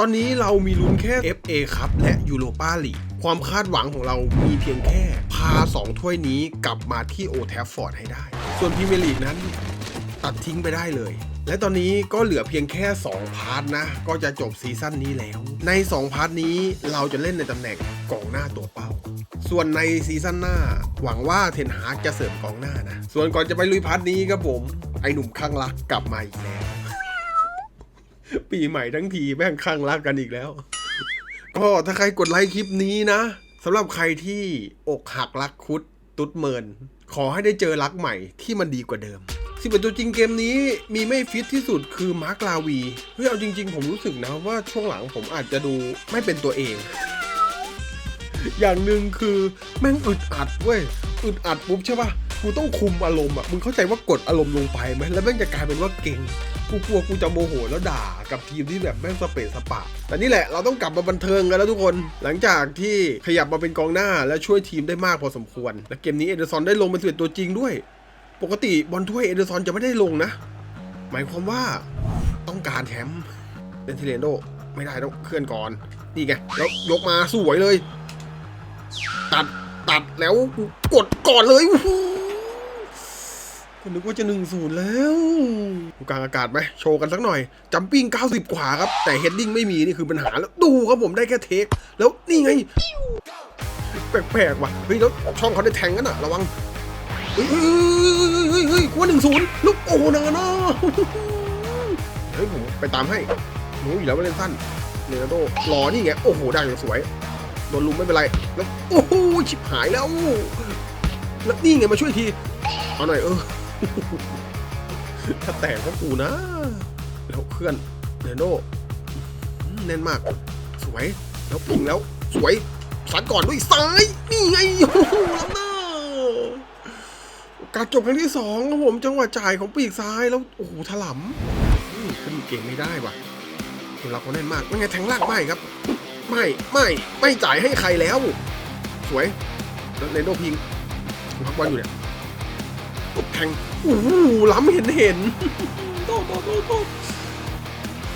ตอนนี้เรามีลุ้นแค่ FA ครับและยูโรปาลีกความคาดหวังของเรามีเพียงแค่ พา 2 ถ้วยนี้กลับมาที่โอแทฟฟอร์ดให้ได้ ส่วนพรีเมียร์ลีกนั้น ตัดทิ้งไปได้เลย และตอนนี้ก็เหลือเพียงแค่ 2 พาร์ทนะ ก็จะจบซีซั่นนี้แล้ว ใน 2 พาร์ทนี้เราจะเล่นในตำแหน่งกองหน้าตัวเป้า ส่วนในซีซั่นหน้า หวังว่าเทนฮากจะเสริมกองหน้านะ ส่วนก่อนจะไปลุยพาร์ทนี้ครับผมไอหนุ่มข้างรักกลับมาอีกแล้ว ปีใหม่ทั้งทีแม่งข้างรักกันอีกแล้ว ก็ถ้าใครกดไลค์คลิปนี้นะสำหรับใครที่อกหักรักคุดตุ๊ดเมิน ขอให้ได้เจอรักใหม่ที่มันดีกว่าเดิมสิบเอ็ดตัวจริงเกมนี้มีไม่ฟิตที่สุดคือมาร์คลาวีเฮ้ยเอาจริง ๆ ผมรู้สึกนะว่าช่วงหลังผมอาจจะดูไม่เป็นตัวเอง อย่างหนึ่งคือแม่งอึดอัดเว้ยอึดอัดปุ๊บใช่ปะกูต้องคุมอารมณ์อะมึงเข้าใจว่ากดอารมณ์ลงไปไหมแล้วแม่งจะกลายเป็นว่าเก่งกูกลัวกูจะโมโหแล้วด่ากับทีมที่แบบแม่งสเปซสปะ แต่นี่แหละเราต้องกลับมาบันเทิงกันแล้วทุกคน หลังจากที่ขยับมาเป็นกองหน้าและช่วยทีมได้มากพอสมควร และเกมนี้เอเดอร์ซอนได้ลงเป็นส่วนตัวจริงด้วย ปกติบอลถ้วยเอเดอร์ซอนจะไม่ได้ลงนะ หมายความว่าต้องการแชมป์เดนทิเลนโดไม่ได้ต้องเคลื่อนก่อน นี่ไงแล้วยกมาสวยเลย ตัดตัดแล้วกูกดก่อนเลยอู้หูก็นึกว่าจะหนึ่งศูนย์แล้วดูกลางอากาศไหมโชว์กันสักหน่อยจัมปิ้ง90กว่าครับ แต่เฮดดิ้งไม่มีนี่คือปัญหาแล้วดูครับผมได้แค่เทค แล้วนี่ไง แปลกๆว่ะเฮ้ยแล้วช่องเขาได้แทงกันอะระวังเฮ้ยเฮ้ยเฮ้ยเฮ้ยกูว่าหนึ่งศูนย์ลูกโอ้นานะเฮ้ยผมไปตามให้รู้อยู่แล้วว่าเล่นสั้นเนโดรอนี่ไงโอ้โหได้อย่างสวยโดนลุมไม่เป็นไรแล้วโอ้โห ชิบหายแล้วแล้วนี่ไงมาช่วยที เอาหน่อยเออ ถ้าแตกก็กูนะ แล้วเคลื่อนเนโดแน่นมาก สวย แล้วพิงแล้ว สวยสัดก่อนด้วยซ้าย นี่ไงโอ้โหแล้ำหน้าการจบครั้งที่สองครับผมจังหวะจ่ายของปีกซ้ายแล้วโอ้โหถลำอืมขึ้นเก่งไม่ได้ว่ะทีมเราเขาแน่นมากว่ไงแทงลากไม่ครับ ไม่ไม่ไม่จ่ายให้ใครแล้ว สวยแล้วเรนโดพิงพักบอลอยู่เนี่ยแทงโอ้โหล้ำเห็นเห็นโตโตโตโต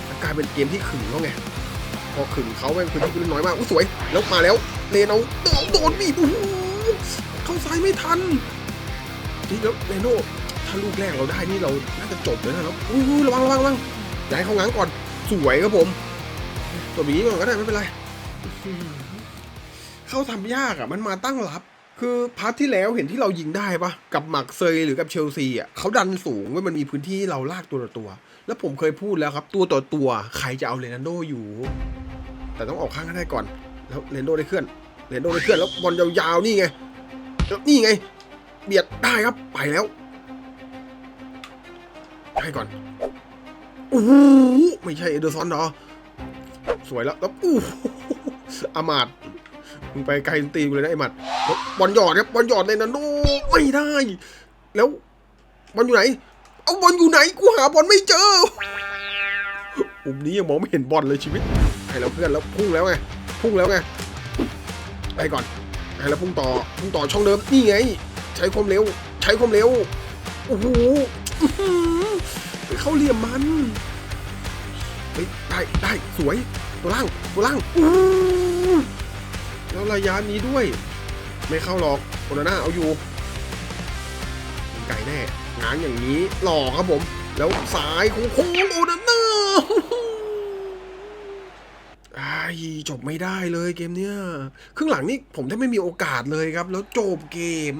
แล้วกลายเป็นเกมที่ขึงแล้วไงพอขึงเขาแม่งพื้นที่พื้นน้อยมากอุ้ยสวย แล้วมาแล้วเรนเอาโดนโดนบีบโอ้โหเข้าซ้ายไม่ทันนี่แล้วเรโน่ถ้าลูกแรกเราได้นี่เราน่าจะจบเลยนะแล้วอุ้ยระวังระวังระวังย้ายเข้าง้างก่อนสวยครับผมตัวนี้ก่อนก็ได้ไม่เป็นไร เข้าทำยากอะมันมาตั้งรับคือพาร์ทที่แล้วเห็นที่เรายิงได้ปะกับหมักเซยหรือกับเชลซีอะเขาดันสูงเว้ยมันมีพื้นที่เราลากตัวต่อตัว แล้วผมเคยพูดแล้วครับ ตัวต่อตัว ใครจะเอาเรนัลโดอยู่ แต่ต้องออกข้างให้ได้ก่อน แล้วเรนโดได้เคลื่อนเรนโดได้เคลื่อนแล้วบอลยาวๆนี่ไงแล้วนี่ไง เบียดได้ครับไปแล้วให้ก่อนโอ้โหไม่ใช่เอเดอร์ซอนเหรอสวยแล้วแล้วอู้อามาด มึงไปไกลตีกูเลยนะไอ้หมัดบอลหยอดครับบอลหยอดเลยนะโนไม่ได้ แล้วบอลอยู่ไหน เอาบอลอยู่ไหนกูหาบอลไม่เจอปุ่มนี้ยังมองไม่เห็นบอลเลยชีวิตให้แล้วเพื่อนแล้วพุ่งแล้วไงพุ่งแล้วไงไปก่อนให้แล้วพุ่งต่อพุ่งต่อช่องเดิมนี่ไง ใช้ความเร็ว ใช้ความเร็วโอ้โหไปเข้าเหลี่ยมมันได้ได้สวยตัวล่างตัวล่างอู้ แล้วระยะนี้ด้วย ไม่เข้าหรอกโอนาน่าเอาอยู่ไก่แน่ง้างอย่างนี้หล่อครับผม แล้วสายโค้งโอนาน่าไอ้ายจบไม่ได้เลยเกมเนี้ยครึ่งหลังนี่ผมแทบไม่มีโอกาสเลยครับ แล้วจบเกม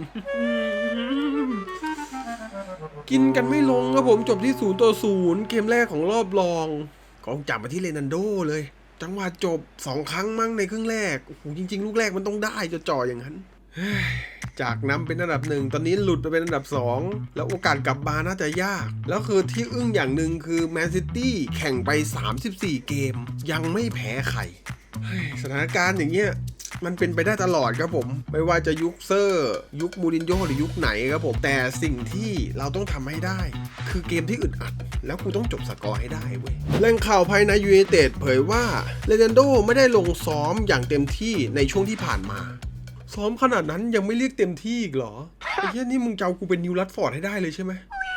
กินกันไม่ลงครับผมจบที่ศูนย์ต่อศูนย์เกมแรกของรอบรองกองจับมาที่เรนันโดเลย จังหวะจบสองครั้งมั้งในครึ่งแรกโอ้โหจริง ๆ ลูกแรกมันต้องได้จะจ่ออย่างนั้น จากนำเป็นอันดับหนึ่งตอนนี้หลุดไปเป็นอันดับสองแล้วโอกาสกลับมาน่าจะยาก แล้วคือที่อึ้งอย่างหนึ่งคือแมนซิตี้แข่งไป 34 เกม ยังไม่แพ้ใครสถานการณ์อย่างเงี้ยมันเป็นไปได้ตลอดครับผม ไม่ว่าจะยุคเซอร์ ยุคมูรินโญ่หรือยุคไหนครับผม แต่สิ่งที่เราต้องทำให้ได้ คือเกมที่อึดอัด แล้วกูต้องจบสกอร์ให้ได้เว้ยแหล่งข่าวภายในยู i นเต็ดเผยว่าเลเจนโดไม่ได้ลงซ้อมอย่างเต็มที่ในช่วงที่ผ่านมา ซ้อมขนาดนั้นยังไม่เรียกเต็มที่อีกเหรอไอ้เหี้ยนี่มึงจะเอากูเป็นนิวรัตฟอร์ดให้ได้เลยใช่ไหม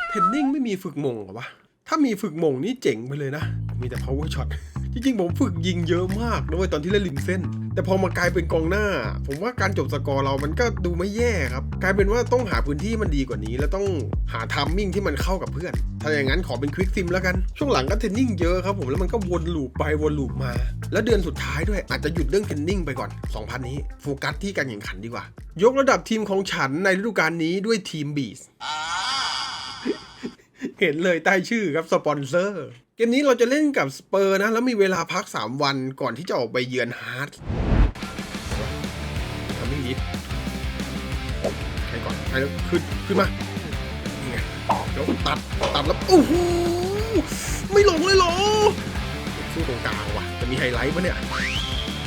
เทรนนิ่งไม่มีฝึกมงเหรอวะ ถ้ามีฝึกมงนี่เจ๋งไปเลยนะ มีแต่ power shot จริงๆ ผมฝึกยิงเยอะมากนะเว้ยตอนที่เล่นริมเส้น แต่พอมากลายเป็นกองหน้า ผมว่าการจบสกอร์เรามันก็ดูไม่แย่ครับ กลายเป็นว่าต้องหาพื้นที่มันดีกว่านี้ แล้วต้องหาทัมมิ่งที่มันเข้ากับเพื่อน ถ้าอย่างนั้นขอเป็นควิกซิมแล้วกัน ช่วงหลังก็เทรนนิ่งเยอะครับผมแล้วมันก็วนลูปไปวนลูปมา แล้วเดือนสุดท้ายด้วยอาจจะหยุดเรื่องเทรนนิ่งไปก่อน 2,000 นี้โฟกัสที่การแข่งขันดีกว่า ยกระดับทีมของฉันในฤดูกาลนี้ด้วยทีมบีสเห็นเลยใต้ชื่อครับสปอนเซอร์ เกมนี้เราจะเล่นกับสเปอร์นะ แล้วมีเวลาพัก 3 วันก่อนที่จะออกไปเยือนฮาร์ดทำไม่ดีใครก่อนใครแล้วขึ้นขึ้นมานี่ไงแล้วตัดตัดแล้วโอ้โหไม่หลงเลยเหรอสู้ตรงกลางว่ะ จะมีไฮไลท์ปะเนี่ย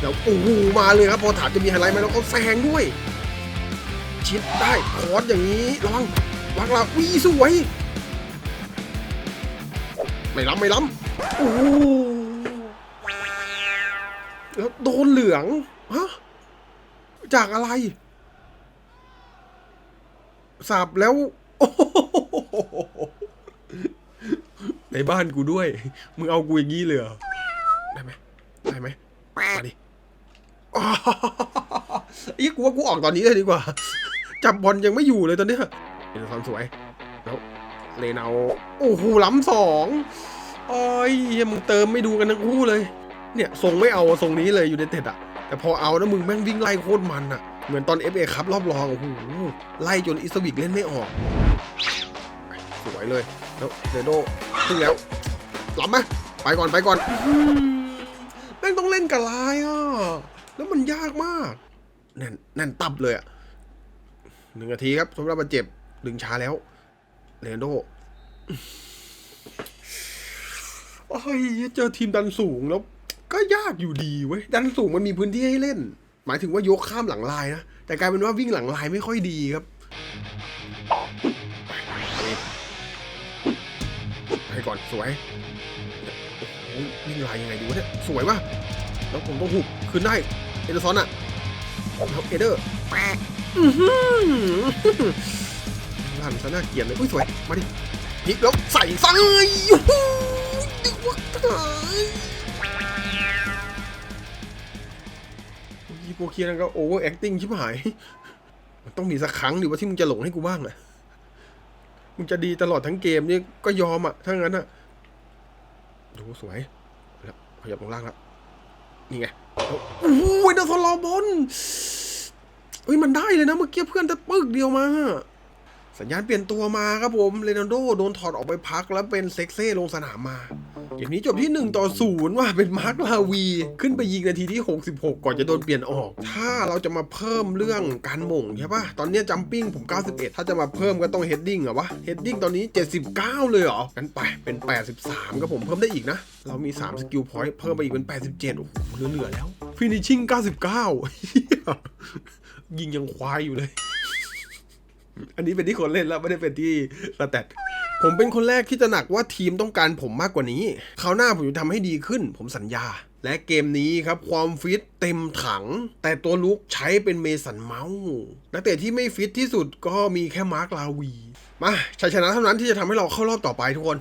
แล้วโอ้โหมาเลยครับพอถามจะมีไฮไลท์ไหมแล้วก็แซงด้วย ชิดได้คอร์สอย่างนี้ระวังวักลาวีสวย ไม่ล้ำไม่ล้ำโอ้โหแล้วโดนเหลืองฮะจากอะไรสับแล้วโอ้โหในบ้านกูด้วย มึงเอากูอย่างนี้เลยเหรอได้ไหมได้ไหมมาดิอ้าวไอ้กูว่ากูออกตอนนี้เลยดีกว่า จับบอลยังไม่อยู่เลยตอนเนี้ยเห็นความสวยแล้ว เลนเอาโอ้โหล้ำสองโอ้ยเฮียมึงเติมไม่ดูกันทั้งคู่เลย เนี่ยทรงไม่เอาทรงนี้เลยอยู่ในเต็ดอะแต่พอเอานะมึงแม่งวิ่งไล่โคตรมันอะเหมือนตอน FA ครับรอบรองโอ้โหไล่จนอิสวิกเล่นไม่ออก สวยเลยแล้วเดโดขึ้นแล้วล้ำไหมไปก่อนไปก่อนแม่งต้องเล่นกับลายอะแล้วมันยากมากแน่นแน่นตับเลยอะหนึ่งนาทีครับสำหรับบาดเจ็บดึงช้าแล้ว เรนโดโอ้ยเจอทีมดันสูงแล้ว ก็ยากอยู่ดีเว้ย ดันสูงมันมีพื้นที่ให้เล่น หมายถึงว่ายกข้ามหลังลายนะ แต่กลายเป็นว่าวิ่งหลังลายไม่ค่อยดีครับ ให้ก่อนสวยโอ้โหวิ่งลายยังไงดีวะเนี่ย สวยว่ะแล้วผมต้องหุบคืนได้ เอเดอร์ซอนอะแล้วเอเดอร์แปะอื้อ หันซะน่าเกลียดเลยอุ้ยสวย มาดิพลิกแล้วใส่ซ้ายยูหูดึกวักตายยี่โปเคียนั่นก็โอเวอร์แอคติ้งชิบหาย มันต้องมีสักครั้งดิว่าที่มึงจะหลงให้กูบ้างอะมึงจะดีตลอดทั้งเกมนี่ก็ยอมอะถ้างั้นอะดูสวยแล้วขยับลงล่างแล้วนี่ไงโอ้โหเดอะทอลลอบอลเฮ้ยมันได้เลยนะเมื่อกี้เพื่อนแต่ปึกเดียวมา สัญญาณเปลี่ยนตัวมาครับผมเรนัลโดโดนถอดออกไปพักแล้วเป็นเซ็กเซ่ลงสนามมาเกมนี้จบที่ 1 ต่อ 0 ว่าเป็นมาร์คลาวี ขึ้นไปยิงนาทีที่ 66 ก่อนจะโดนเปลี่ยนออก ถ้าเราจะมาเพิ่มเรื่องการหม่งใช่ปะตอนนี้จัมปิ้งผม 91 ถ้าจะมาเพิ่มก็ต้องเฮดดิ้งเหรอวะเฮดดิ้งตอนนี้ 79 เลยเหรองั้นไปเป็น 83ครับผมเพิ่มได้อีกนะ เรามี 3 สกิลพอยต์เพิ่มไปอีกเป็น 87 โอ้โหเหลือๆแล้วฟินิชชิ่ง 99เหี้ยยิงยังควายอยู่เลย อันนี้เป็นที่คนเล่นแล้วไม่ได้เป็นที่สแตทผมเป็นคนแรกที่จะหนักว่าทีมต้องการผมมากกว่านี้ คราวหน้าผมจะทำให้ดีขึ้น ผมสัญญา และเกมนี้ครับความฟิตเต็มถัง แต่ตัวลุกใช้เป็นเมสันเมาส์นักเตะที่ไม่ฟิตที่สุดก็มีแค่มาร์คลาวี มาชัยชนะเท่านั้นที่จะทำให้เราเข้ารอบต่อไปทุกคน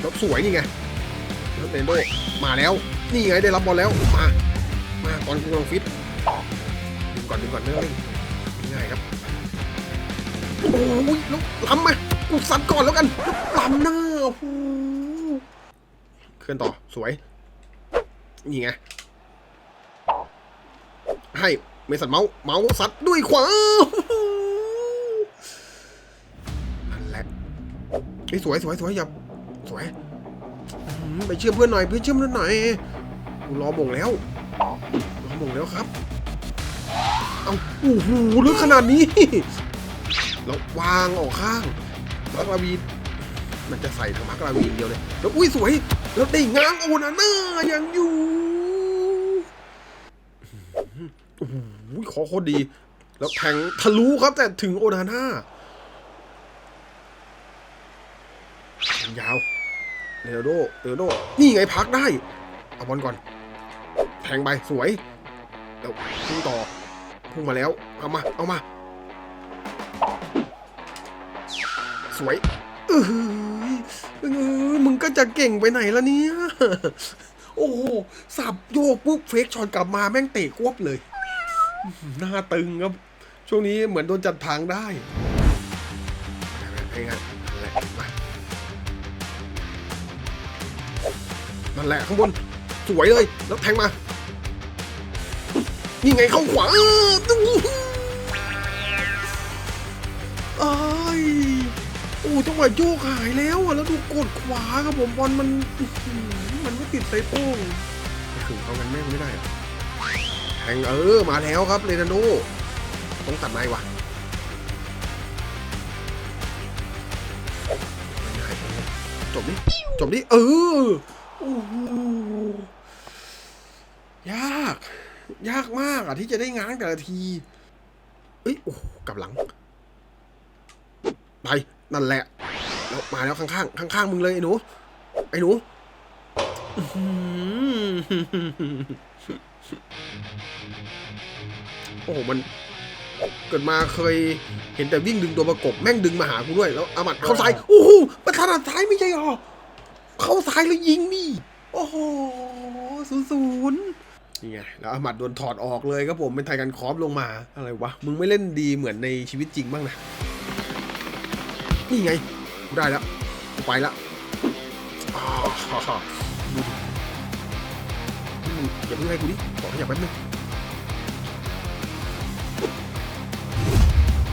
แลบสวยนี่ไงแล้วเรนโดมาแล้ว นี่ไงได้รับบอลแล้ว มา มาตอนกำลังฟิตดึงก่อนดึงก่อนเนื้อเร่งง่ายครับ โอ้ยแล้วล้ำไหมกูซัดก่อนแล้วกันล้ำหน้าโอ้โหเคลื่อนต่อสวย นี่ไง ให้เมสันเมาส์เมาส์ซัดด้วยขวานั่นแหละไอ้ยสวยสวยสวยอย่าสวยไปเชื่อมเพื่อนหน่อยเพื่อนเชื่อมเพื่อนหน่อยกูรอบ่งแล้วรอบ่งแล้วครับ เอาโอ้โหลึกขนาดนี้ แล้ววางออกข้างมาร์กลาวีมันจะใส่ทางมาร์กลาวีเดียวเลย แล้วอุ้ยสวย แล้วได้ง้างโอนาเน่ายังอยู่โอ้โหขอโคตรดี แล้วแทงทะลุครับแต่ถึงโอนาน่ายาวเรโดเรโด นี่ไงพักได้ เอาบอลก่อน แทงไปสวย แล้วพุ่งต่อ พุ่งมาแล้ว เอามา เอามา สวยเออเออมึงก็จะเก่งไปไหนละเนี่ย โอ้โห สับโยกปุ๊บเฟกชอตกลับมาแม่งเตะกวบเลย หน้าตึงครับ ช่วงนี้เหมือนโดนจัดทางได้ไปงั้นนั่นแหละมานั่นแหละข้างบน สวยเลย แล้วแทงมา นี่ไงเข้าขวาเออเอ้ยโอ้ จังหวะโยกหายแล้วอะแล้วดูกดขวาครับผมบอลมันมันไม่ติดไซโป้งถึงเขากันแม่งไม่ได้อะแทงเออมาแล้วครับเรนันโดต้องตัดในว่ะจบดิจบดิเออโอ้โหยาก ยากมากอะที่จะได้ง้างแต่ละที เอ้ยโอ้กลับหลัง ไป นั่นแหละแล้วมาแล้วข้างๆข้างๆมึงเลยไอ้หนู ไอ้หนูโอ้โหมันเกิดมาเคยเห็นแต่วิ่งดึงตัวประกบแม่งดึงมาหากูด้วยแล้วอามัดเข้าซ้ายโอ้โหประธานาซ้ายไม่ใช่หรอเข้าซ้ายแล้วยิงนี่ โอ้โหศูนย์ศูนย์นี่ไงแล้วอามัดโดนถอดออกเลยครับผมเป็นไทยกันคอฟลงมาอะไรวะมึงไม่เล่นดีเหมือนในชีวิตจริงบ้างนะ นี่ไงกูได้แล้วกูไปแล้วดูดิอย่าเพิ่งให้กูดิขอขยับแป๊บนึง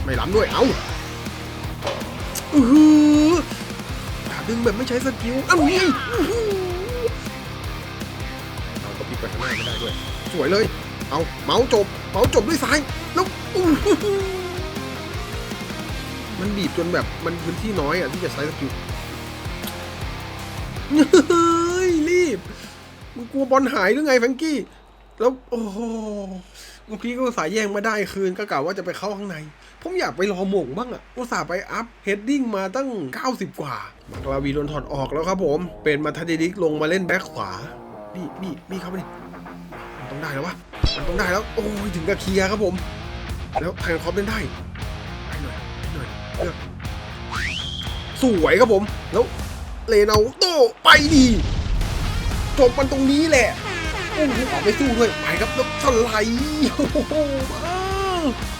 ไม่ล้ำด้วย เอ้าอือหืออย่าดึงแบบไม่ใช้สกิล เอ้านี่เอาก็พลิกไปข้างหน้าไม่ได้ด้วย สวยเลย เอาเมาส์จบ เมาส์จบด้วยซ้าย แล้วอื้อหือ มันบีบจนแบบมันพื้นที่น้อยอะที่จะใช้สกิลเฮ้ยรีบมึงกลัวบอลหายหรือไงแฟงกี้ แล้วโอ้โหเมื่อกี้ก็สายแย่งมาได้คืนก็กล่าวว่าจะไปเข้าข้างใน ผมอยากไปรอหม่งบ้างอะอุตส่าห์ไปอัพเฮดดิ้งมาตั้ง 90 กว่า มากลาวีโดนถอดออกแล้วครับผม เป็นมาทัดดิกลงมาเล่นแบ็คขวา บี้บี้บี้เข้าไปดิมันต้องได้แล้ววะ มันต้องได้แล้ว โอ้ยถึงกับเคลียร์ครับผม แล้วไทยคอปเล่นได้ สวยครับผม แล้วเลนาโตไปดีจบมันตรงนี้แหละโอ้โหออกไปสู้ด้วยไปครับแล้วสไลด์โอ้โหอ้า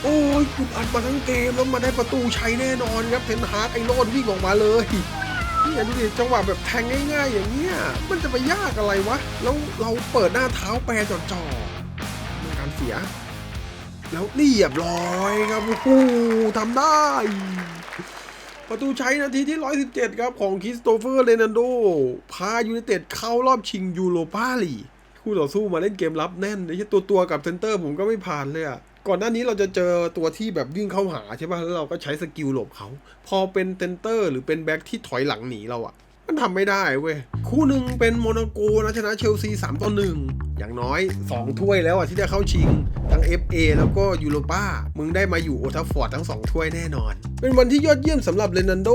โอ้ยกุดอัดมาทั้งเกมแล้วมาได้ประตูชัยแน่นอนครับเทนฮาร์กไอ้โรดวิ่งออกมาเลยนี่ดูดิจังหวะแบบแทงง่ายๆ อย่างเงี้ยมันจะไปยากอะไรวะ แล้วเราเปิดหน้าเท้าแปรจ่อๆมีการเสีย แล้วเรียบร้อยครับโอ้โหทำได้ ประตูใชัยนาทีที่ 117 ครับ ของคริสโตเฟอร์เรนันโด พายูไนเต็ดเข้ารอบชิงยูโรปาลี คู่ต่อสู้มาเล่นเกมรับแน่นไอ้เหี้ยตัวตัวกับเซนเตอร์ผมก็ไม่ผ่านเลยอะก่อนหน้านี้เราจะเจอตัวที่แบบวิ่งเข้าหาใช่ป่ะแล้วเราก็ใช้สกิลหลบเขา พอเป็นเซนเตอร์ หรือเป็นแบ็คที่ถอยหลังหนีเราอะ มันทำไม่ได้เว้ย คู่หนึ่งเป็นโมนาโกนะชนะเชลซี 3 ต่อ 1 อย่างน้อย 2 ถ้วยแล้วอะที่ได้เข้าชิง ทั้ง FA แล้วก็ยูโรปามึงได้มาอยู่โอทัฟฟอร์ดทั้ง 2 ถ้วยแน่นอน เป็นวันที่ยอดเยี่ยมสำหรับเรนันโด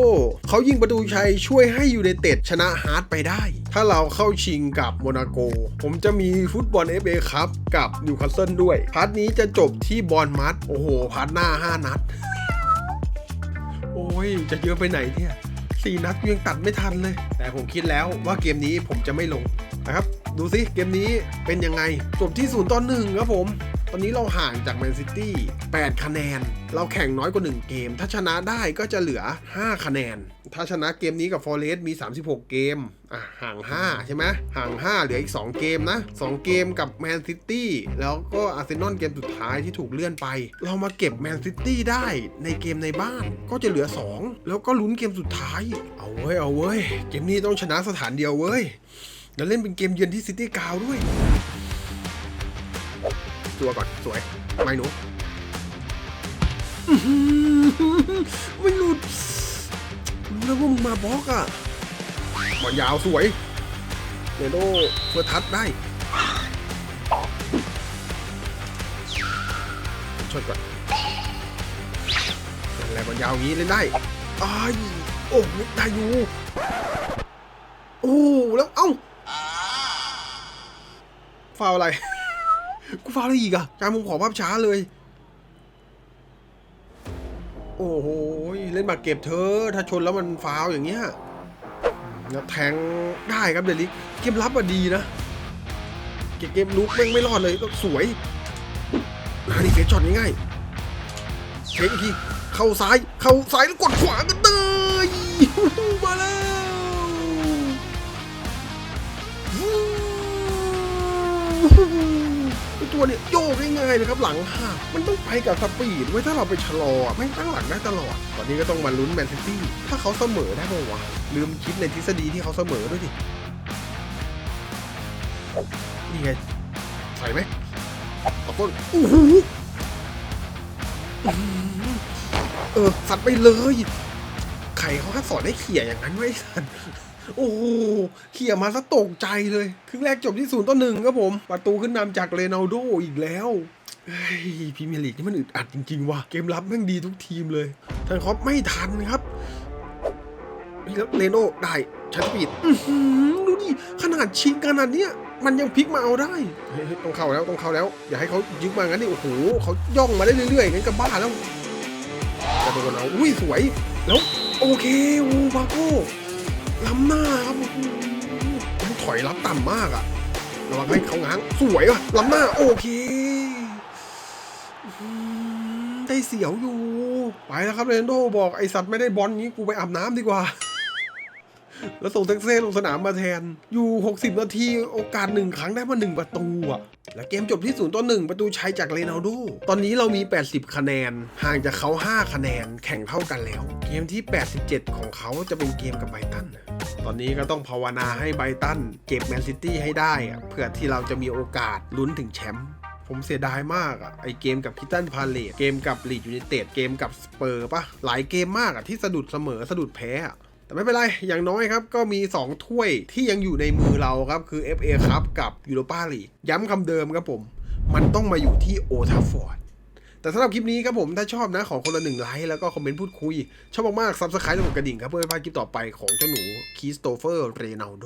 เขายิงประตูชัยช่วยให้ยูไนเต็ดชนะฮาร์ดไปได้ ถ้าเราเข้าชิงกับโมนาโก ผมจะมีฟุตบอล FA ครับกับนิวคาสเซิลด้วย พาร์ทนี้จะจบที่บอลมัดโอ้โห พาร์ทหน้า 5 นัด โอ้ยจะเยอะไปไหนเนี่ย สี่นัดยังตัดไม่ทันเลย แต่ผมคิดแล้วว่าเกมนี้ผมจะไม่ลงนะครับ ดูสิเกมนี้เป็นยังไงจบที่ศูนย์ต่อหนึ่งครับผม ตอนนี้เราห่างจากแมนซิตี้8คะแนน เราแข่งน้อยกว่า 1 เกม ถ้าชนะได้ก็จะเหลือ 5 คะแนน ถ้าชนะเกมนี้กับฟอร์เรสต์มี 36 เกม อะห่าง 5 ใช่ไหมห่าง 5 เหลืออีก 2 เกมนะ 2 เกมกับแมนซิตี้แล้วก็อาร์เซนอลเกมสุดท้ายที่ถูกเลื่อนไป เรามาเก็บแมนซิตี้ได้ในเกมในบ้านก็จะเหลือ 2 แล้วก็ลุ้นเกมสุดท้าย เอาเว้ย เอาเว้ย เกมนี้ต้องชนะสถานเดียวเว้ย แล้วเล่นเป็นเกมเยือนที่ซิตี้กาวด้วย ตัวก่อนสวยไม่หนูไม่หลุดรู้แล้วว่ามึงมาบล็อกอะ บอลยาวสวยเนโดเฟิร์ทัชได้ช่วยก่อนแหละบอลยาวงี้เล่นได้อ้ายโอ้โหได้อยู่โอ้แล้วเอ้าฟาวอะไร กูฟาวอะไรอีกอะการมุมขอภาพช้าเลย โอ้โห เล่นบาดเก็บเธอ ถ้าชนแล้วมันฟาวอย่างเงี้ย แล้วแทงได้ครับเดลิกเกมรับอะดีนะ เกมเกมลุกแม่งไม่รอดเลยสวยนาดีเฟสช็อตง่ายๆเช็คอีกทีเข้าซ้ายเข้าซ้ายแล้วกดขวากันเลยมาแล้ว ไอตัวเนี่ยโยกง่ายๆเลยครับหลังหักมันต้องไปกับสปีดไว้ถ้าเราไปชะลออะแม่ตั้งหลังได้ตลอด ตอนนี้ก็ต้องมาลุ้นแมนซิตี้ถ้าเขาเสมอได้ป่าวะลืมคิดในทฤษฎีที่เขาเสมอด้วยดินี่ไงใส่ไหมเอาคนโอ้โหอื้อหือเออสัตว์ไปเลยใครเขาให้สอนให้เขี่ยอย่างนั้นไว้สัตว์ โอ้โหเขี่ยมาซะตกใจเลย ครึ่งแรกจบที่ศูนย์ต่อหนึ่งครับผม ประตูขึ้นนำจากเรนัลโดอีกแล้วพรีเมียร์ลีกนี่มันอึดอัดจริงๆว่ะ เกมรับแม่งดีทุกทีมเลยทันครอปไม่ทันครับนี่แล้วเรโน่ได้ช้สปีดดูดิขนาดชิงขนาดเนี้ยมันยังพลิกมาเอาได้ต้องเข้าแล้วต้องเข้าแล้ว อย่าให้เขายึดมางั้นดิโอ้โหเขาย่องมาได้เรื่อยๆงั้นก็บ้าแล้วกระโดดเอาอุ้ยสวยแล้วโอเคอ้บาโก้ ล้ำหน้าครับโอ้โหมันถอยรับต่ำมากอะระวังให้เขาง้าง สวยว่ะล้ำหน้า โอเค ได้เสียวอยู่ ไปแล้วครับเรนโดบอกไอสัตว์ไม่ได้บอลนี้กูไปอาบน้ำดีกว่า แล้วส่งเท็กเซ่ลงสนามมาแทน อยู่ 60 นาที โอกาสหนึ่งครั้งได้มาหนึ่งประตูอะและเกมจบที่0ต่อ1ประตูชัยจากเรนัลโด ตอนนี้เรามี 80 คะแนน ห่างจากเขา 5 คะแนน แข่งเท่ากันแล้ว เกมที่ 87 ของเขาจะเป็นเกมกับไบตัน ตอนนี้ก็ต้องภาวนาให้ไบตันเก็บแมนซิตี้ให้ได้เพื่อที่เราจะมีโอกาสลุ้นถึงแชมป์ผมเสียดายมากอะไอเกมกับคิตันพาเลตเกมกับลีดยู i นเต็ดเกมกับสเปอร์ปะหลายเกมมากอะที่สะดุดเสมอสะดุดแพ้อะ แต่ไม่เป็นไร อย่างน้อยครับ ก็มี 2 ถ้วยที่ยังอยู่ในมือเราครับ คือ FA ครับกับยูโรปาลีย้ำคำเดิมครับผม มันต้องมาอยู่ที่โอทาฟอร์ดแต่สำหรับคลิปนี้ครับผม ถ้าชอบนะ ขอคนละหนึ่งไลค์แล้วก็คอมเมนต์พูดคุย ชอบมากๆซับสไครต์และกดกระดิ่งครับ เพื่อไม่พลาดคลิปต่อไปของเจ้าหนูคีสโตเฟอร์เรนัลโด